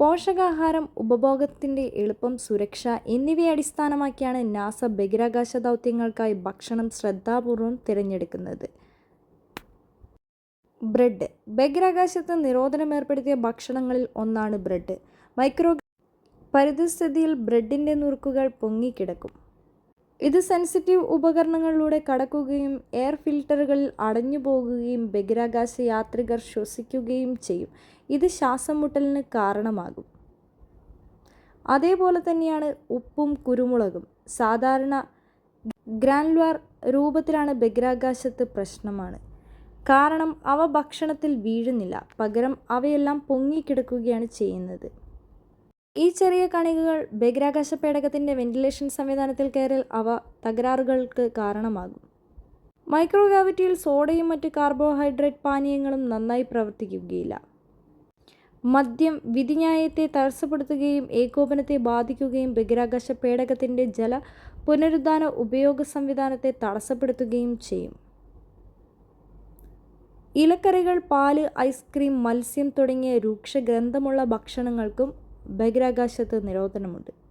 പോഷകാഹാരം ഉപഭോഗത്തിന്റെ എളുപ്പം സുരക്ഷ എന്നിവയെ അടിസ്ഥാനമാക്കിയാണ് നാസ ബഹിരാകാശ ദൗത്യങ്ങൾക്കായി ഭക്ഷണം ശ്രദ്ധാപൂർവം തിരഞ്ഞെടുക്കുന്നത്. ബ്രെഡ്. ബഹിരാകാശത്ത് നിരോധനം ഏർപ്പെടുത്തിയ ഭക്ഷണങ്ങളിൽ ഒന്നാണ് ബ്രെഡ്. മൈക്രോ പരിതസ്ഥിതിയിൽ ബ്രെഡിന്റെ നുറുക്കുകൾ പൊങ്ങിക്കിടക്കും. ഇത് സെൻസിറ്റീവ് ഉപകരണങ്ങളിലൂടെ കടക്കുകയും എയർ ഫിൽട്ടറുകളിൽ അടഞ്ഞു പോകുകയും ബഹിരാകാശ യാത്രികർ ശ്വസിക്കുകയും ചെയ്യും. ഇത് ശ്വാസം മുട്ടലിന് കാരണമാകും. അതേപോലെ തന്നെയാണ് ഉപ്പും കുരുമുളകും. സാധാരണ ഗ്രാനുലാർ രൂപത്തിലാണ് ബഹിരാകാശത്ത് പ്രശ്നമാണ്. കാരണം അവ ഭക്ഷണത്തിൽ വീഴുന്നില്ല. പകരം അവയെല്ലാം പൊങ്ങിക്കിടക്കുകയാണ് ചെയ്യുന്നത്. ഈ ചെറിയ കണികകൾ ബഹിരാകാശ പേടകത്തിന്റെ വെന്റിലേഷൻ സംവിധാനത്തിൽ കയറിയാൽ അവ തകരാറുകൾക്ക് കാരണമാകും. മൈക്രോഗ്രാവിറ്റിയിൽ സോഡയും മറ്റ് കാർബോഹൈഡ്രേറ്റ് പാനീയങ്ങളും നന്നായി പ്രവർത്തിക്കുകയില്ല. മദ്യം വിധിന്യായത്തെ തടസ്സപ്പെടുത്തുകയും ഏകോപനത്തെ ബാധിക്കുകയും ബഹിരാകാശ പേടകത്തിന്റെ ജല പുനരുദ്ധാന ഉപയോഗ സംവിധാനത്തെ തടസ്സപ്പെടുത്തുകയും ചെയ്യും. ഇലക്കറികൾ പാൽ ഐസ്ക്രീം മത്സ്യം തുടങ്ങിയ രൂക്ഷ ഗ്രന്ഥമുള്ള ഭക്ഷണങ്ങൾക്കും ബഹിരാകാശത്ത് നിരോധനമുണ്ട്.